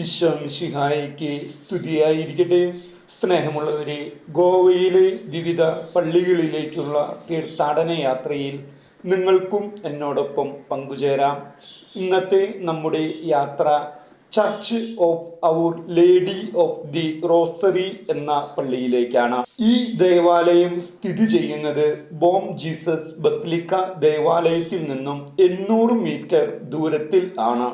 ഈശോ മിശിഹായിക്ക് സ്തുതിയായിരിക്കട്ടെ. സ്നേഹമുള്ളവരെ ഗോവയിലെ വിവിധ പള്ളികളിലേക്കുള്ള തീർത്ഥാടന യാത്രയിൽ നിങ്ങൾക്കും എന്നോടൊപ്പം പങ്കുചേരാം. ഇന്നത്തെ നമ്മുടെ യാത്ര church of our lady of the rosary എന്ന പള്ളിയിലേക്കാണ്. ഈ ദേവാലയം സ്ഥിതി ചെയ്യുന്നത് ബോം ജീസസ് ബസ്ലിക്ക ദേവാലയത്തിൽ നിന്നും എണ്ണൂറ് മീറ്റർ ദൂരത്തിൽ ആണ്.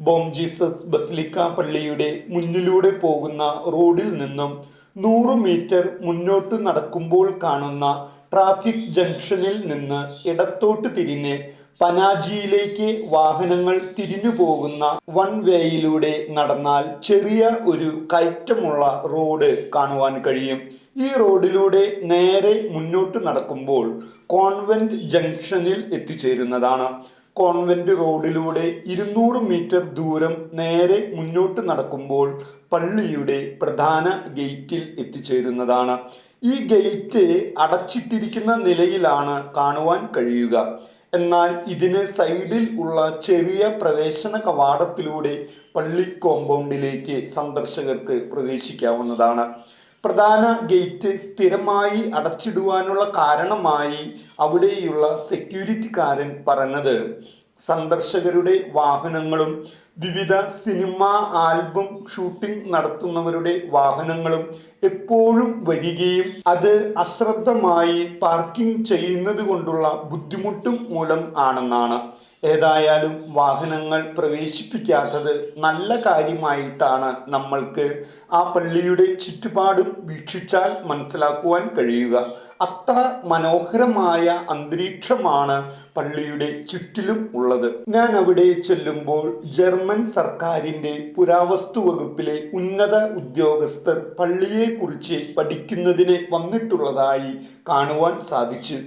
ബോം ജീസസ് ബസ്ലിക്ക പള്ളിയുടെ മുന്നിലൂടെ പോകുന്ന റോഡിൽ നിന്നും നൂറ് മീറ്റർ മുന്നോട്ട് നടക്കുമ്പോൾ കാണുന്ന ട്രാഫിക് ജംഗ്ഷനിൽ നിന്ന് ഇടത്തോട്ട് തിരിഞ്ഞ് പനാജിയിലേക്ക് വാഹനങ്ങൾ തിരിഞ്ഞു പോകുന്ന വൺ വേയിലൂടെ നടന്നാൽ ചെറിയ ഒരു കയറ്റമുള്ള റോഡ് കാണുവാൻ കഴിയും. ഈ റോഡിലൂടെ നേരെ മുന്നോട്ട് നടക്കുമ്പോൾ കോൺവെന്റ് ജംഗ്ഷനിൽ എത്തിച്ചേരുന്നതാണ്. കോൺവെന്റ് റോഡിലൂടെ ഇരുന്നൂറ് മീറ്റർ ദൂരം നേരെ മുന്നോട്ട് നടക്കുമ്പോൾ പള്ളിയുടെ പ്രധാന ഗേറ്റിൽ എത്തിച്ചേരുന്നതാണ്. ഈ ഗേറ്റ് അടച്ചിട്ടിരിക്കുന്ന നിലയിലാണ് കാണുവാൻ കഴിയുക. എന്നാൽ ഇതിന് സൈഡിൽ ഉള്ള ചെറിയ പ്രവേശന കവാടത്തിലൂടെ പള്ളി കോമ്പൗണ്ടിലേക്ക് സന്ദർശകർക്ക് പ്രവേശിക്കാവുന്നതാണ്. പ്രധാന ഗേറ്റ് സ്ഥിരമായി അടച്ചിടുവാനുള്ള കാരണമായി അവിടെയുള്ള സെക്യൂരിറ്റിക്കാരൻ പറഞ്ഞത്. സന്ദർശകരുടെ വാഹനങ്ങളും വിവിധ സിനിമ ആൽബം ഷൂട്ടിംഗ് നടത്തുന്നവരുടെ വാഹനങ്ങളും എപ്പോഴും വരികയും അത് അശ്രദ്ധമായി പാർക്കിംഗ് ചെയ്യുന്നത് കൊണ്ടുള്ള ബുദ്ധിമുട്ടും മൂലം ആണെന്നാണ്. ഏതായാലും വാഹനങ്ങൾ പ്രവേശിപ്പിക്കാത്തത് നല്ല കാര്യമായിട്ടാണ് നമ്മൾക്ക് ആ പള്ളിയുടെ ചുറ്റുപാടും വീക്ഷിച്ചാൽ മനസ്സിലാക്കുവാൻ കഴിയുക. അത്ര മനോഹരമായ അന്തരീക്ഷമാണ് പള്ളിയുടെ ചുറ്റിലും ഉള്ളത്. ഞാൻ അവിടെ ചെല്ലുമ്പോൾ ജർമ്മൻ സർക്കാരിന്റെ പുരാവസ്തു വകുപ്പിലെ ഉന്നത ഉദ്യോഗസ്ഥർ പള്ളിയെക്കുറിച്ച് പഠിക്കുന്നതിന് വന്നിട്ടുള്ളതായി കാണുവാൻ സാധിച്ചു.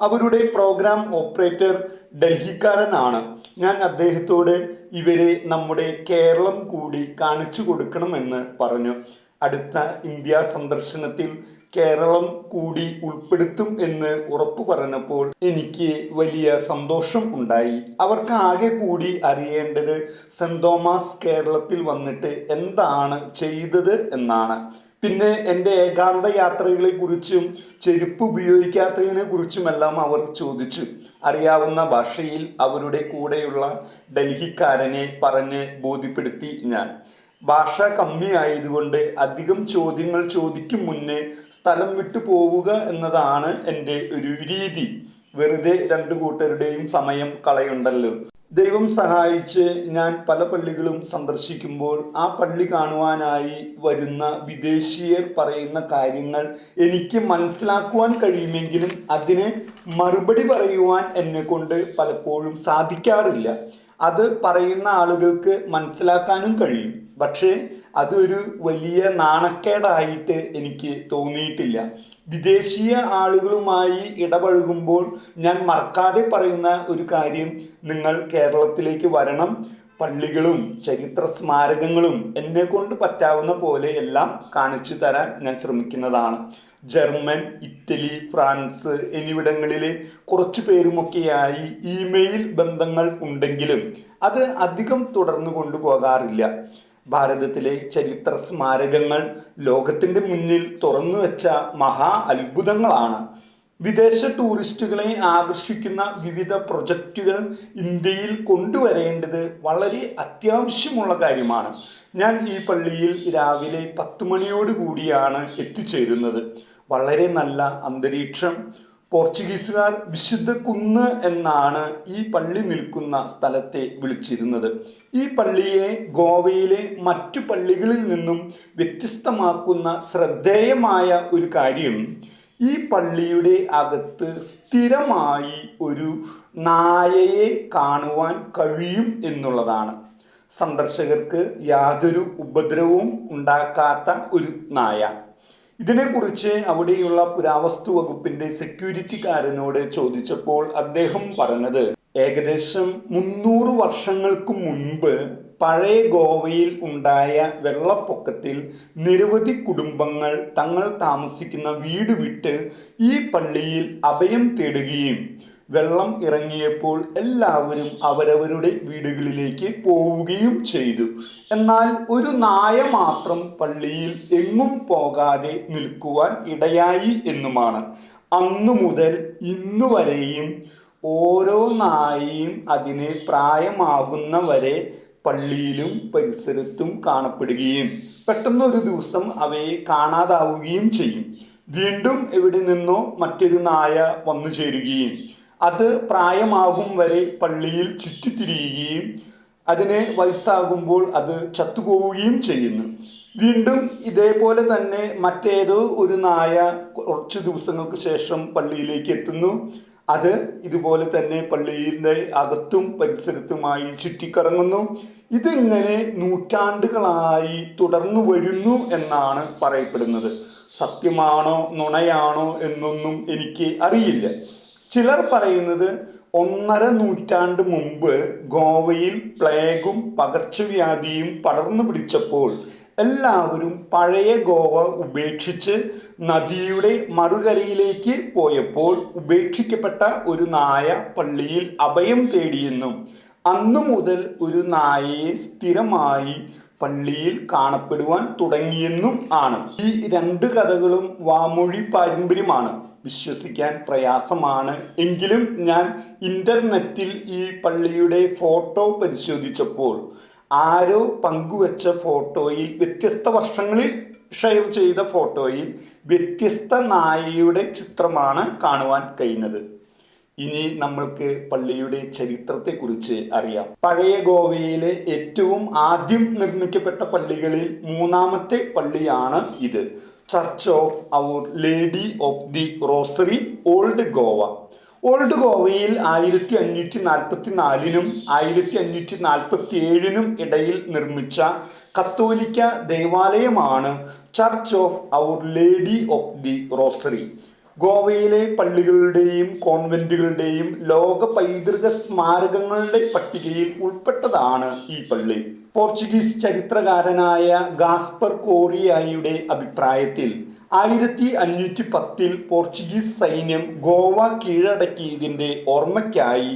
അവരുടെ പ്രോഗ്രാം ഓപ്പറേറ്റർ ഡൽഹിക്കാരനാണ്. ഞാൻ അദ്ദേഹത്തോട് ഇവരെ നമ്മുടെ കേരളം കൂടി കാണിച്ചു കൊടുക്കണമെന്ന് പറഞ്ഞു. അടുത്ത ഇന്ത്യ സന്ദർശനത്തിൽ കേരളം കൂടി ഉൾപ്പെടുത്തും എന്ന് ഉറപ്പു പറഞ്ഞപ്പോൾ എനിക്ക് വലിയ സന്തോഷം ഉണ്ടായി. അവർക്ക് ആകെ കൂടി അറിയേണ്ടത് സെന്റ് തോമസ് കേരളത്തിൽ വന്നിട്ട് എന്താണ് ചെയ്തത് എന്നാണ്. പിന്നെ എന്റെ ഏകാന്ത യാത്രകളെ കുറിച്ചും ചെരുപ്പ് ഉപയോഗിക്കാത്തതിനെ കുറിച്ചുമെല്ലാം അവർ ചോദിച്ചു. അറിയാവുന്ന ഭാഷയിൽ അവരുടെ കൂടെയുള്ള ഡൽഹിക്കാരനെ പറഞ്ഞ് ബോധ്യപ്പെടുത്തി ഞാൻ. ഭാഷ കമ്മിയായതുകൊണ്ട് അധികം ചോദ്യങ്ങൾ ചോദിക്കും മുന്നേ സ്ഥലം വിട്ടു പോവുക എന്നതാണ് എന്റെ ഒരു രീതി. വെറുതെ രണ്ടു കൂട്ടരുടെയും സമയം കളയുണ്ടല്ലോ. ദൈവം സഹായിച്ച് ഞാൻ പല പള്ളികളും സന്ദർശിക്കുമ്പോൾ ആ പള്ളി കാണുവാനായി വരുന്ന വിദേശീയർ പറയുന്ന കാര്യങ്ങൾ എനിക്ക് മനസ്സിലാക്കുവാൻ കഴിയുമെങ്കിലും അതിന് മറുപടി പറയുവാൻ എന്നെ കൊണ്ട് പലപ്പോഴും സാധിക്കാറില്ല. അത് പറയുന്ന ആളുകൾക്ക് മനസ്സിലാക്കാനും കഴിയും. പക്ഷേ അതൊരു വലിയ നാണക്കേടായിട്ട് എനിക്ക് തോന്നിയിട്ടില്ല. വിദേശീയ ആളുകളുമായി ഇടപഴകുമ്പോൾ ഞാൻ മറക്കാതെ പറയുന്ന ഒരു കാര്യം. നിങ്ങൾ കേരളത്തിലേക്ക് വരണം. പള്ളികളും ചരിത്ര സ്മാരകങ്ങളും എന്നെ കൊണ്ട് പറ്റാവുന്ന പോലെ എല്ലാം കാണിച്ചു തരാൻ ഞാൻ ശ്രമിക്കുന്നതാണ്. ജർമ്മൻ ഇറ്റലി ഫ്രാൻസ് എന്നിവിടങ്ങളിലെ കുറച്ചു പേരുമൊക്കെയായി ഇമെയിൽ ബന്ധങ്ങൾ ഉണ്ടെങ്കിലും അത് അധികം തുടർന്നു കൊണ്ടുപോകാറില്ല. ഭാരതത്തിലെ ചരിത്ര സ്മാരകങ്ങൾ ലോകത്തിന്റെ മുന്നിൽ തുറന്നു വെച്ച മഹാ അത്ഭുതങ്ങളാണ്. വിദേശ ടൂറിസ്റ്റുകളെ ആകർഷിക്കുന്ന വിവിധ പ്രൊജക്റ്റുകൾ ഇന്ത്യയിൽ കൊണ്ടുവരേണ്ടത് വളരെ അത്യാവശ്യമുള്ള കാര്യമാണ്. ഞാൻ ഈ പള്ളിയിൽ രാവിലെ പത്ത് മണിയോട് കൂടിയാണ് എത്തിച്ചേരുന്നത്. വളരെ നല്ല അന്തരീക്ഷം പോർച്ചുഗീസുകാർ വിശുദ്ധ കുന്ന് എന്നാണ് ഈ പള്ളി നിൽക്കുന്ന സ്ഥലത്തെ വിളിച്ചിരുന്നത്. ഈ പള്ളിയെ ഗോവയിലെ മറ്റു പള്ളികളിൽ നിന്നും വ്യത്യസ്തമാക്കുന്ന ശ്രദ്ധേയമായ ഒരു കാര്യം ഈ പള്ളിയുടെ അകത്ത് സ്ഥിരമായി ഒരു നായയെ കാണുവാൻ കഴിയും എന്നുള്ളതാണ്. സന്ദർശകർക്ക് യാതൊരു ഉപദ്രവവും ഉണ്ടാക്കാത്ത ഒരു നായ. ഇതിനെക്കുറിച്ച് അവിടെയുള്ള പുരാവസ്തു വകുപ്പിന്റെ സെക്യൂരിറ്റിക്കാരനോട് ചോദിച്ചപ്പോൾ അദ്ദേഹം പറഞ്ഞത് ഏകദേശം മുന്നൂറ് വർഷങ്ങൾക്ക് മുൻപ് പഴയ ഗോവയിൽ ഉണ്ടായ വെള്ളപ്പൊക്കത്തിൽ നിരവധി കുടുംബങ്ങൾ തങ്ങൾ താമസിക്കുന്ന വീട് വിട്ട് ഈ പള്ളിയിൽ അഭയം തേടുകയും വെള്ളം ഇറങ്ങിയപ്പോൾ എല്ലാവരും അവരവരുടെ വീടുകളിലേക്ക് പോവുകയും ചെയ്തു. എന്നാൽ ഒരു നായ മാത്രം പള്ളിയിൽ എങ്ങും പോകാതെ നിൽക്കുവാൻ ഇടയായി എന്നുമാണ്. അന്നു മുതൽ ഇന്നു വരെയും ഓരോ നായയും അതിന് പ്രായമാകുന്നവരെ പള്ളിയിലും പരിസരത്തും കാണപ്പെടുകയും പെട്ടെന്ന് ഒരു ദിവസം അവയെ കാണാതാവുകയും ചെയ്യും. വീണ്ടും എവിടെ നിന്നോ മറ്റൊരു നായ വന്നു ചേരുകയും അത് പ്രായമാകും വരെ പള്ളിയിൽ ചുറ്റിത്തിരിയുകയും അതിനെ വയസ്സാകുമ്പോൾ അത് ചത്തുപോവുകയും ചെയ്യുന്നു. വീണ്ടും ഇതേപോലെ തന്നെ മറ്റേതോ ഒരു നായ കുറച്ച് ദിവസങ്ങൾക്ക് ശേഷം പള്ളിയിലേക്ക് എത്തുന്നു. അത് ഇതുപോലെ തന്നെ പള്ളിയിലെ അകത്തും പരിസരത്തുമായി ചുറ്റിക്കറങ്ങുന്നു. ഇതിങ്ങനെ നൂറ്റാണ്ടുകളായി തുടർന്നു വരുന്നു എന്നാണ് പറയപ്പെടുന്നത്. സത്യമാണോ നുണയാണോ എന്നൊന്നും എനിക്ക് അറിയില്ല. ചിലർ പറയുന്നത് ഒന്നര നൂറ്റാണ്ട് മുമ്പ് ഗോവയിൽ പ്ലേഗും പകർച്ചവ്യാധിയും പടർന്നു പിടിച്ചപ്പോൾ എല്ലാവരും പഴയ ഗോവ ഉപേക്ഷിച്ച് നദിയുടെ മറുകരയിലേക്ക് പോയപ്പോൾ ഉപേക്ഷിക്കപ്പെട്ട ഒരു നായ പള്ളിയിൽ അഭയം തേടിയെന്നും അന്നു മുതൽ ഒരു നായയെ സ്ഥിരമായി പള്ളിയിൽ കാണപ്പെടുവാൻ തുടങ്ങിയെന്നും ആണ്. ഈ രണ്ട് കഥകളും വാമൊഴി പാരമ്പര്യമാണ്. വിശ്വസിക്കാൻ പ്രയാസമാണ്. എങ്കിലും ഞാൻ ഇന്റർനെറ്റിൽ ഈ പള്ളിയുടെ ഫോട്ടോ പരിശോധിച്ചപ്പോൾ ആരോ പങ്കുവച്ച ഫോട്ടോയിൽ വ്യത്യസ്ത വർഷങ്ങളിൽ ഷെയർ ചെയ്ത ഫോട്ടോയിൽ വ്യത്യസ്ത നായയുടെ ചിത്രമാണ് കാണുവാൻ കഴിഞ്ഞത്. ഇനി നമ്മൾക്ക് പള്ളിയുടെ ചരിത്രത്തെക്കുറിച്ച് അറിയാം. പഴയ ഗോവയിലെ ഏറ്റവും ആദ്യം നിർമ്മിക്കപ്പെട്ട പള്ളികളിൽ മൂന്നാമത്തെ പള്ളിയാണ് ഇത്. Church of our lady of the rosary old Goa old ഗോവയിൽ ആയിരത്തി അഞ്ഞൂറ്റി നാൽപ്പത്തി നാലിനും ആയിരത്തി അഞ്ഞൂറ്റി നാൽപ്പത്തി ഏഴിനും ഇടയിൽ നിർമ്മിച്ച കത്തോലിക്ക ദേവാലയമാണ് church of our lady of the rosary ഗോവയിലെ പള്ളികളുടെയും കോൺവെന്റുകളുടെയും ലോക പൈതൃക സ്മാരകങ്ങളുടെ പട്ടികയിൽ ഉൾപ്പെട്ടതാണ് ഈ പള്ളി. പോർച്ചുഗീസ് ചരിത്രകാരനായ ഗാസ്പർ കോറിയായുടെ അഭിപ്രായത്തിൽ ആയിരത്തി അഞ്ഞൂറ്റി പത്തിൽ പോർച്ചുഗീസ് സൈന്യം ഗോവ കീഴടക്കിയതിന്റെ ഓർമ്മയ്ക്കായി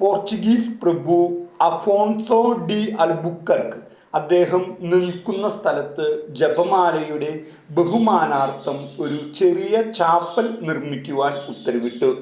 പോർച്ചുഗീസ് പ്രഭു അഫോൺസോ ഡി അൽബുക്കർക്ക് അദ്ദേഹം നിൽക്കുന്ന സ്ഥലത്ത് ജപമാലയുടെ ബഹുമാനാർത്ഥം ഒരു ചെറിയ ചാപ്പൽ നിർമ്മിക്കുവാൻ ഉത്തരവിട്ടു.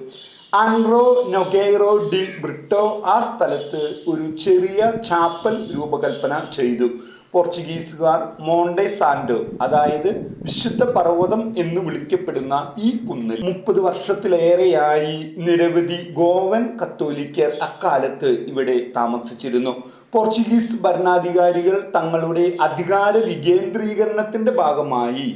ആൻഡ്രോ നൊഗേറോ ഡി ബ്രിട്ടോ ആ സ്ഥലത്ത് ഒരു ചെറിയ ചാപ്പൽ രൂപകൽപ്പന ചെയ്തു. പോർച്ചുഗീസുകാർ മോണ്ടെ സാൻഡോ അതായത് വിശുദ്ധ പർവതം എന്ന് വിളിക്കപ്പെടുന്ന ഈ കുന്നിൽ മുപ്പത് വർഷത്തിലേറെയായി നിരവധി ഗോവൻ കത്തോലിക്കർ അക്കാലത്ത് ഇവിടെ താമസിച്ചിരുന്നു. പോർച്ചുഗീസ് ഭരണാധികാരികൾ തങ്ങളുടെ അധികാര വികേന്ദ്രീകരണത്തിന്റെ ഭാഗമായി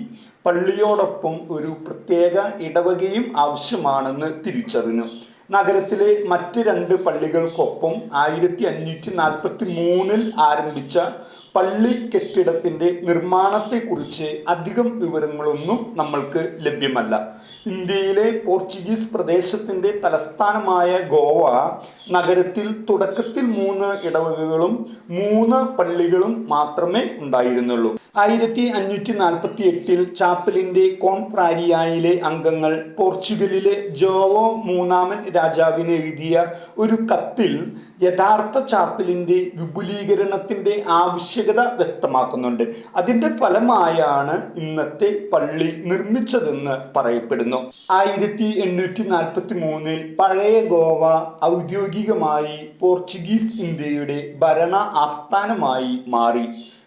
പള്ളിയോടൊപ്പം ഒരു പ്രത്യേക ഇടവകയും ആവശ്യമാണെന്ന് തിരിച്ചറിഞ്ഞു. നഗരത്തിലെ മറ്റ് രണ്ട് പള്ളികൾക്കൊപ്പം ആയിരത്തി അഞ്ഞൂറ്റി നാൽപ്പത്തി മൂന്നിൽ ആരംഭിച്ച പള്ളി കെട്ടിടത്തിന്റെ നിർമ്മാണത്തെക്കുറിച്ച് അധികം വിവരങ്ങളൊന്നും നമ്മൾക്ക് ലഭ്യമല്ല. ഇന്ത്യയിലെ പോർച്ചുഗീസ് പ്രദേശത്തിന്റെ തലസ്ഥാനമായ ഗോവ നഗരത്തിൽ തുടക്കത്തിൽ മൂന്ന് ഇടവകകളും മൂന്ന് പള്ളികളും മാത്രമേ ഉണ്ടായിരുന്നുള്ളൂ. ആയിരത്തി അഞ്ഞൂറ്റി നാൽപ്പത്തി എട്ടിൽ ചാപ്പലിന്റെ കോൺപ്രാരിയായിലെ അംഗങ്ങൾ പോർച്ചുഗലിലെ ജോവോ മൂന്നാമൻ രാജാവിന് എഴുതിയ ഒരു കത്തിൽ യഥാർത്ഥ ചാപ്പലിന്റെ വിപുലീകരണത്തിന്റെ ആവശ്യകത വ്യക്തമാക്കുന്നുണ്ട്. അതിന്റെ ഫലമായാണ് ഇന്നത്തെ പള്ളി നിർമ്മിച്ചതെന്ന് പറയപ്പെടുന്നു. ആയിരത്തി എണ്ണൂറ്റി നാൽപ്പത്തി മൂന്നിൽ പഴയ ഗോവ ഔദ്യോഗികമായി പോർച്ചുഗീസ് ഇന്ത്യയുടെ ഭരണ ആസ്ഥാനമായി മാറി.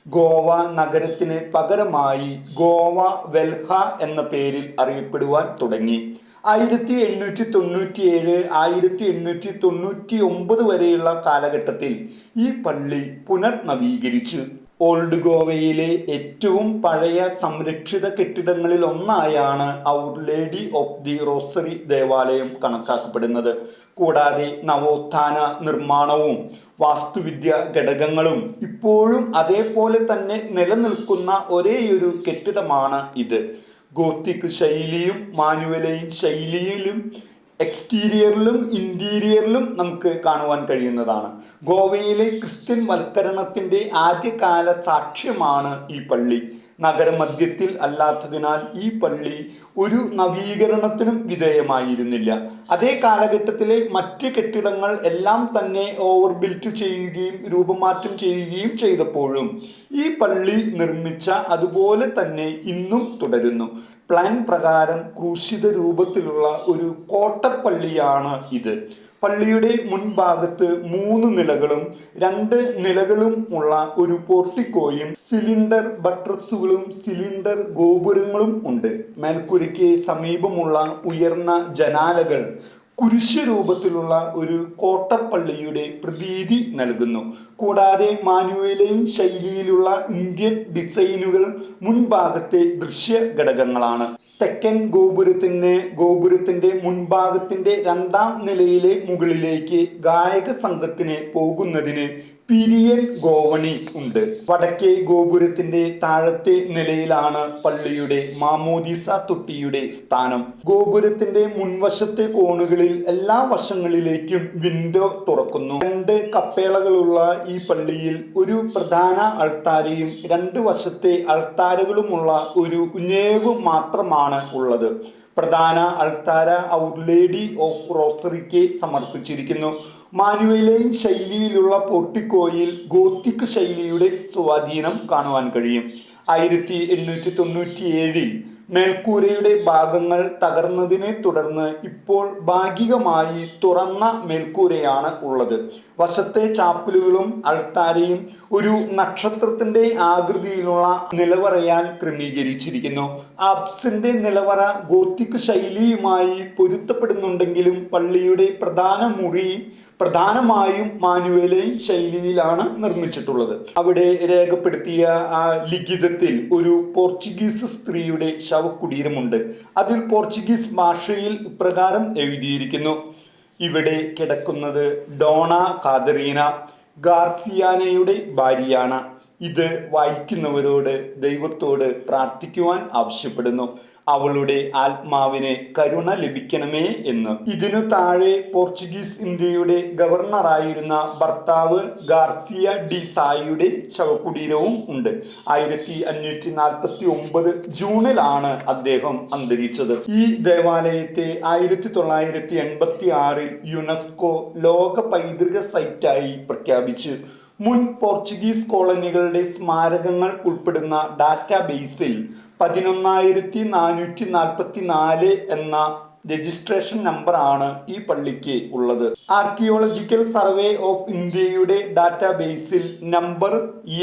ഗോവ നഗരത്തിന് പകരമായി ഗോവ വെൽഹ എന്ന പേരിൽ അറിയപ്പെടുവാൻ തുടങ്ങി. ആയിരത്തി എണ്ണൂറ്റി തൊണ്ണൂറ്റി ഏഴ് ആയിരത്തി എണ്ണൂറ്റി തൊണ്ണൂറ്റി ഒമ്പത് വരെയുള്ള കാലഘട്ടത്തിൽ ഈ പള്ളി പുനർനവീകരിച്ചു. ഓൾഡ് ഗോവയിലെ ഏറ്റവും പഴയ സംരക്ഷിത കെട്ടിടങ്ങളിൽ ഒന്നായാണ് our lady of the rosary ദേവാലയം കണക്കാക്കപ്പെടുന്നത്. കൂടാതെ നവോത്ഥാന നിർമ്മാണവും വാസ്തുവിദ്യ ഘടകങ്ങളും ഇപ്പോഴും അതേപോലെ തന്നെ നിലനിൽക്കുന്ന ഒരേയൊരു കെട്ടിടമാണ് ഇത്. ഗോത്തിക് ശൈലിയും മാനുവലൈൻ ശൈലിയിലും എക്സ്റ്റീരിയറിലും ഇന്റീരിയറിലും നമുക്ക് കാണുവാൻ കഴിയുന്നതാണ്. ഗോവയിലെ ക്രിസ്ത്യൻ വൽക്കരണത്തിന്റെ ആദ്യകാല സാക്ഷ്യമാണ് ഈ പള്ളി. നഗരമധ്യത്തിൽ അല്ലാത്തതിനാൽ ഈ പള്ളി ഒരു നവീകരണത്തിനും വിധേയമായിരുന്നില്ല. അതേ കാലഘട്ടത്തിലെ മറ്റ് കെട്ടിടങ്ങൾ എല്ലാം തന്നെ ഓവർ ബിൽറ്റ് ചെയ്യുകയും രൂപമാറ്റം ചെയ്യുകയും ചെയ്തപ്പോഴും ഈ പള്ളി നിർമ്മിച്ച അതുപോലെ തന്നെ ഇന്നും തുടരുന്നു. പ്ലാൻ പ്രകാരം ക്രൂശിത രൂപത്തിലുള്ള ഒരു കോട്ടപ്പള്ളിയാണ് ഇത്. പള്ളിയുടെ മുൻഭാഗത്ത് മൂന്ന് നിലകളും രണ്ട് നിലകളും ഉള്ള ഒരു പോർട്ടിക്കോയും സിലിണ്ടർ ബട്രസുകളും സിലിണ്ടർ ഗോപുരങ്ങളും ഉണ്ട്. മേൽക്കുരയ്ക്ക് സമീപമുള്ള ഉയർന്ന ജനാലകൾ കുരിശ് രൂപത്തിലുള്ള ഒരു കോട്ടപ്പള്ളിയുടെ പ്രതീതി നൽകുന്നു. കൂടാതെ മാനുവേലയും ശൈലിയിലുള്ള ഇന്ത്യൻ ഡിസൈനുകൾ മുൻഭാഗത്തെ ദൃശ്യ ഘടകങ്ങളാണ് തെക്കൻ ഗോപുരത്തിന് ഗോപുരത്തിന്റെ മുൻഭാഗത്തിന്റെ രണ്ടാം നിലയിലെ മുകളിലേക്ക് ഗായക സംഘത്തിന് പോകുന്നതിന് പിരിയൻ ഗോവണി ഉണ്ട്. വടക്കേ ഗോപുരത്തിന്റെ താഴത്തെ നിലയിലാണ് പള്ളിയുടെ മാമോദിസ തൊട്ടിയുടെ സ്ഥാനം. ഗോപുരത്തിന്റെ മുൻവശത്തെ കോണുകളിൽ എല്ലാ വശങ്ങളിലേക്കും വിൻഡോ തുറക്കുന്നു. രണ്ട് കപ്പേളകളുള്ള ഈ പള്ളിയിൽ ഒരു പ്രധാന അൾത്താരയും രണ്ട് വശത്തെ അൾത്താരകളുമുള്ള ഒരു ഉന്നേവ് മാത്രമാണ് ഉള്ളത്. പ്രധാന അൾത്താര ഔർ ലേഡി ഓഫ് റോസറിക്ക് സമർപ്പിച്ചിരിക്കുന്നു. മാനുവലൈൻ ശൈലിയിലുള്ള പോർട്ടിക്കോയിൽ ഗോത്തിക് ശൈലിയുടെ സ്വാധീനം കാണുവാൻ കഴിയും. ആയിരത്തി എണ്ണൂറ്റി തൊണ്ണൂറ്റി ഏഴിൽ മേൽക്കൂരയുടെ ഭാഗങ്ങൾ തകർന്നതിനെ തുടർന്ന് ഇപ്പോൾ ഭാഗികമായി തുറന്ന മേൽക്കൂരയാണ് ഉള്ളത്. വശത്തെ ചാപ്പലുകളും അൾത്താരയും ഒരു നക്ഷത്രത്തിന്റെ ആകൃതിയിലുള്ള നിലവറയാൽ ക്രമീകരിച്ചിരിക്കുന്നു. ആപ്സിന്റെ നിലവറ ഗോത്തിക് ശൈലിയുമായി പൊരുത്തപ്പെടുന്നുണ്ടെങ്കിലും പള്ളിയുടെ പ്രധാന മുറി പ്രധാനമായും മാനുവലൈൻ ശൈലിയിലാണ് നിർമ്മിച്ചിട്ടുള്ളത്. അവിടെ രേഖപ്പെടുത്തിയ ആ ലിഖിതത്തിൽ ഒരു പോർച്ചുഗീസ് സ്ത്രീയുടെ ശവകുടീരമുണ്ട് അതിൽ പോർച്ചുഗീസ് ഭാഷയിൽ ഇപ്രകാരം എഴുതിയിരിക്കുന്നു. ഇവിടെ കിടക്കുന്നത് ഡോണ കാതറീന ഗാർസിയാനയുടെ ഭാര്യയാണ്. ഇത് വായിക്കുന്നവരോട് ദൈവത്തോട് പ്രാർത്ഥിക്കുവാൻ ആവശ്യപ്പെടുന്നു. അവളുടെ ആത്മാവിന് കരുണ ലഭിക്കണമേ എന്ന്. ഇതിനു താഴെ പോർച്ചുഗീസ് ഇന്ത്യയുടെ ഗവർണറായിരുന്ന ഭർത്താവ് ഗാർസിയ ഡി സായിയുടെ ശവകുടീരവും ഉണ്ട്. ആയിരത്തി അഞ്ഞൂറ്റി നാൽപ്പത്തി ഒമ്പത് ജൂണിലാണ് അദ്ദേഹം അന്തരിച്ചത്. ഈ ദേവാലയത്തെ ആയിരത്തി തൊള്ളായിരത്തി എൺപത്തി ആറിൽ യുനെസ്കോ ലോക പൈതൃക സൈറ്റായി പ്രഖ്യാപിച്ചു. മുൻ പോർച്ചുഗീസ് കോളനികളുടെ സ്മാരകങ്ങൾ ഉൾപ്പെടുന്ന ഡാറ്റാബേസിൽ പതിനൊന്നായിരത്തി നാനൂറ്റി നാൽപ്പത്തി നാല് എന്ന രജിസ്ട്രേഷൻ നമ്പർ ആണ് ഈ പള്ളിക്ക് ഉള്ളത്. ആർക്കിയോളജിക്കൽ സർവേ ഓഫ് ഇന്ത്യയുടെ ഡാറ്റാബേസിൽ നമ്പർ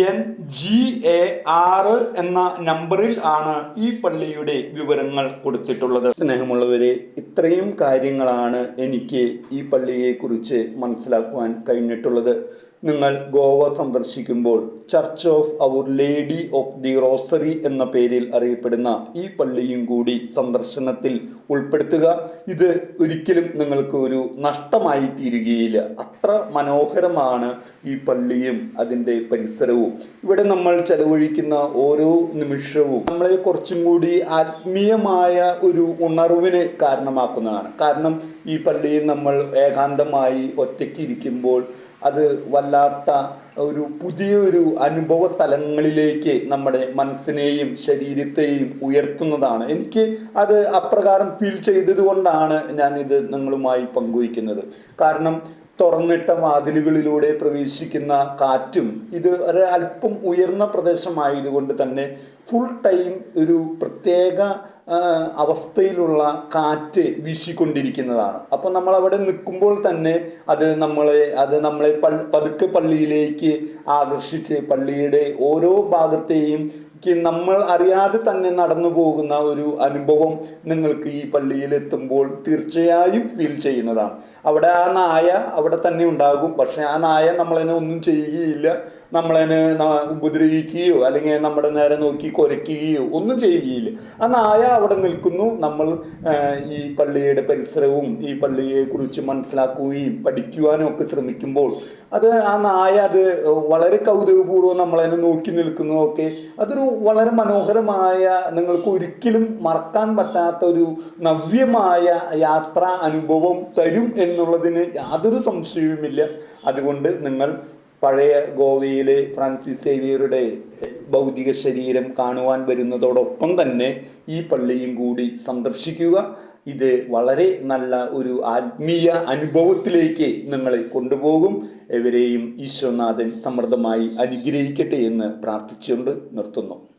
എൻ ജി എ ആറ് എന്ന നമ്പറിൽ ആണ് ഈ പള്ളിയുടെ വിവരങ്ങൾ കൊടുത്തിട്ടുള്ളത്. സ്നേഹമുള്ളവരെ ഇത്രയും കാര്യങ്ങളാണ് എനിക്ക് ഈ പള്ളിയെക്കുറിച്ച് മനസ്സിലാക്കുവാൻ കഴിഞ്ഞിട്ടുള്ളത്. നിങ്ങൾ ഗോവ സന്ദർശിക്കുമ്പോൾ church of our lady of the rosary എന്ന പേരിൽ അറിയപ്പെടുന്ന ഈ പള്ളിയും കൂടി സന്ദർശനത്തിൽ ഉൾപ്പെടുത്തുക. ഇത് ഒരിക്കലും നിങ്ങൾക്ക് ഒരു നഷ്ടമായി തീരുകയില്ല. അത്ര മനോഹരമാണ് ഈ പള്ളിയും അതിന്റെ പരിസരവും. ഇവിടെ നമ്മൾ ചെലവഴിക്കുന്ന ഓരോ നിമിഷവും നമ്മളെ കുറച്ചും കൂടി ആത്മീയമായ ഒരു ഉണർവിന് കാരണമാക്കുന്നതാണ്. കാരണം ഈ പള്ളിയിൽ നമ്മൾ ഏകാന്തമായി ഒറ്റയ്ക്ക് ഇരിക്കുമ്പോൾ അത് വല്ലാത്ത ഒരു പുതിയൊരു അനുഭവ തലങ്ങളിലേക്ക് നമ്മുടെ മനസ്സിനെയും ശരീരത്തെയും ഉയർത്തുന്നതാണ്. എനിക്ക് അത് അപ്രകാരം ഫീൽ ചെയ്തത് കൊണ്ടാണ് ഞാൻ ഇത് നിങ്ങളുമായി പങ്കുവയ്ക്കുന്നത്. കാരണം തുറന്നിട്ട വാതിലുകളിലൂടെ പ്രവേശിക്കുന്ന കാറ്റും ഇത് ഒരു അല്പം ഉയർന്ന പ്രദേശമായതുകൊണ്ട് തന്നെ ഫുൾ ടൈം ഒരു പ്രത്യേക അവസ്ഥയിലുള്ള കാറ്റ് വീശിക്കൊണ്ടിരിക്കുന്നതാണ്. അപ്പോൾ നമ്മൾ അവിടെ നിൽക്കുമ്പോൾ തന്നെ അത് നമ്മളെ അത് നമ്മളെ പൾ- പതുക്കെ പള്ളിയിലേക്ക് ആകർഷിച്ച് പള്ളിയുടെ ഓരോ ഭാഗത്തെയും ക്ക് നമ്മൾ അറിയാതെ തന്നെ നടന്നു പോകുന്ന ഒരു അനുഭവം നിങ്ങൾക്ക് ഈ പള്ളിയിൽ എത്തുമ്പോൾ തീർച്ചയായും ഫീൽ ചെയ്യുന്നതാണ്. അവിടെ ആ നായ അവിടെ തന്നെ ഉണ്ടാകും. പക്ഷെ ആ നായ നമ്മളതിനെ ഒന്നും ചെയ്യുകയില്ല. നമ്മളതിനെ ഉപദ്രവിക്കുകയോ അല്ലെങ്കിൽ നമ്മുടെ നേരെ നോക്കി കുരയ്ക്കുകയോ ഒന്നും ചെയ്യുകയില്ല. ആ നായ അവിടെ നിൽക്കുന്നു. നമ്മൾ ഈ പള്ളിയുടെ പരിസരവും ഈ പള്ളിയെ കുറിച്ച് മനസ്സിലാക്കുകയും പഠിക്കുവാനും ഒക്കെ ശ്രമിക്കുമ്പോൾ അത് ആ നായ അത് വളരെ കൗതുകപൂർവം നമ്മളതിനെ നോക്കി നിൽക്കുന്നതൊക്കെ അതൊരു വളരെ മനോഹരമായ നിങ്ങൾക്ക് ഒരിക്കലും മറക്കാൻ പറ്റാത്ത ഒരു നവ്യമായ യാത്രാ അനുഭവം തരും എന്നുള്ളതിന് യാതൊരു സംശയവുമില്ല. അതുകൊണ്ട് നിങ്ങൾ പഴയ ഗോവയിലെ ഫ്രാൻസിസ് സേവിയറുടെ ഭൗതിക ശരീരം കാണുവാൻ വരുന്നതോടൊപ്പം തന്നെ ഈ പള്ളിയും കൂടി സന്ദർശിക്കുക. ഇത് വളരെ നല്ല ഒരു ആത്മീയ അനുഭവത്തിലേക്ക് നിങ്ങളെ കൊണ്ടുപോകും. എവരെയും ഈശ്വനാഥൻ സമൃദ്ധമായി അനുഗ്രഹിക്കട്ടെ എന്ന് പ്രാർത്ഥിച്ചുകൊണ്ട് നിർത്തുന്നു.